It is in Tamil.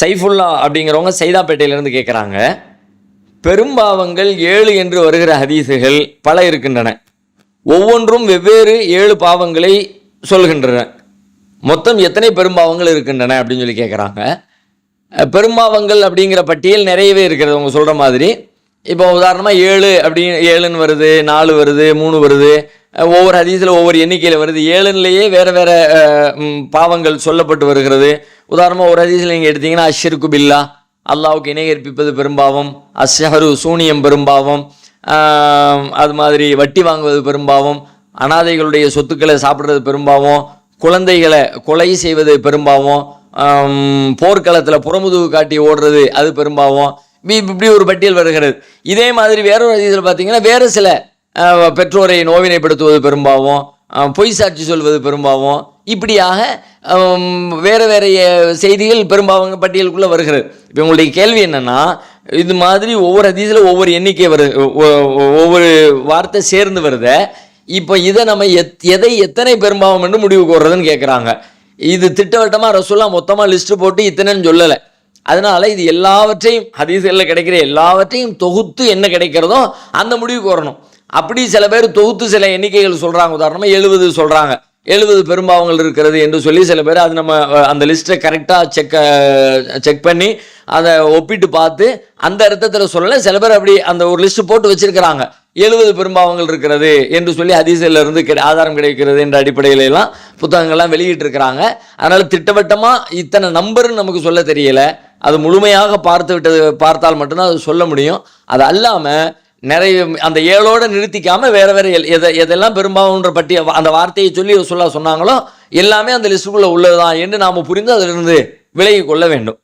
சைஃபுல்லா அப்படிங்கிறவங்க சைதாப்பேட்டையிலேருந்து கேட்குறாங்க பெரும்பாவங்கள் ஏழு என்று வருகிற ஹதீசுகள் பல இருக்கின்றன. ஒவ்வொன்றும் வெவ்வேறு ஏழு பாவங்களை சொல்கின்றன. மொத்தம் எத்தனை பெரும்பாவங்கள் இருக்கின்றன அப்படின்னு சொல்லி கேட்குறாங்க பெரும்பாவங்கள் அப்படிங்கிற பட்டியல் நிறையவே இருக்கிறது அவங்க சொல்கிற மாதிரி. இப்போ உதாரணமாக ஏழு அப்படி ஏழுன்னு வருது நாலு வருது மூணு வருது ஒவ்வொரு ஹதீஸில் ஒவ்வொரு எண்ணிக்கையில் வருது. ஏழுன்லேயே வேறு வேறு பாவங்கள் சொல்லப்பட்டு வருகிறது. உதாரணமாக ஒரு ஹதீஸில் நீங்கள் எடுத்தீங்கன்னா அஷ்ஷிருக்கு பில்லா அல்லாவுக்கு இணை கற்பிப்பது பெரும்பாவம். அஷ்ஹரு சூனியம் பெரும்பாவம். அது மாதிரி வட்டி வாங்குவது பெரும்பாவம். அனாதைகளுடைய சொத்துக்களை சாப்பிட்றது பெரும்பாவம். குழந்தைகளை கொலை செய்வது பெரும்பாவம். போர்க்களத்தில் புறமுதுகு காட்டி ஓடுறது அது பெரும்பாவம். இப்படி இப்படி ஒரு பட்டியல் வருகிறது. இதே மாதிரி வேற ஒரு பார்த்தீங்கன்னா வேறு சில பெற்றோரை நோவினைப்படுத்துவது பெரும்பாவும் பொய் சாட்சி சொல்வது பெரும்பாவும். இப்படியாக வேறு வேறு செய்திகள் பெரும்பாவங்க பட்டியலுக்குள்ளே வருகிறது. இப்போ உங்களுடைய கேள்வி என்னென்னா இது மாதிரி ஒவ்வொரு அதிசயில் ஒவ்வொரு எண்ணிக்கை வருது ஒவ்வொரு வார்த்தை சேர்ந்து வருத இப்போ இதை நம்ம எத் எதை எத்தனை பெரும்பாவம் என்று முடிவு கூறுறதுன்னு கேட்குறாங்க இது திட்டவட்டமாக ரசோல்லா மொத்தமாக லிஸ்ட்டு போட்டு இத்தனைன்னு சொல்லலை. அதனால இது எல்லாவற்றையும் ஹதீஸ்களில் கிடைக்கிற எல்லாவற்றையும் தொகுத்து என்ன கிடைக்கிறதோ அந்த முடிவு கோரணும். அப்படி சில பேர் தொகுத்து சில எண்ணிக்கைகள் சொல்கிறாங்க உதாரணமாக எழுபது சொல்கிறாங்க எழுபது பெரும்பாவங்கள் இருக்கிறது என்று சொல்லி சில பேர் அது நம்ம அந்த லிஸ்ட்டை கரெக்டாக செக் செக் பண்ணி அதை ஒப்பிட்டு பார்த்து அந்த அர்த்தத்தில் சொல்லலை. சில பேர் அப்படி அந்த ஒரு லிஸ்ட்டு போட்டு வச்சுருக்கிறாங்க. எழுபது பெரும்பாவங்கள் இருக்கிறது என்று சொல்லி ஹதீஸில் இருந்து கிடை- ஆதாரம் கிடைக்கிறது என்ற அடிப்படையிலலாம் புத்தகங்கள்லாம் வெளியிட்டிருக்கிறாங்க. அதனால் திட்டவட்டமாக இத்தனை நம்பர்னு நமக்கு சொல்ல தெரியலை. அது முழுமையாக பார்த்து விட்டது பார்த்தால் மட்டும்தான் அது சொல்ல முடியும். அது அல்லாமல் நிறைய அந்த ஏழோட நிறுத்திக்காமல் வேறு வேறு எல்- எதை எதெல்லாம் பெரும்பாவன்ற பட்டி அந்த வார்த்தையை சொல்லி சொல்ல சொன்னாங்களோ எல்லாமே அந்த லிஸ்ட்டுக்குள்ளே உள்ளது தான் என்று நாம் புரிந்து அதிலிருந்து விலகி கொள்ள வேண்டும்.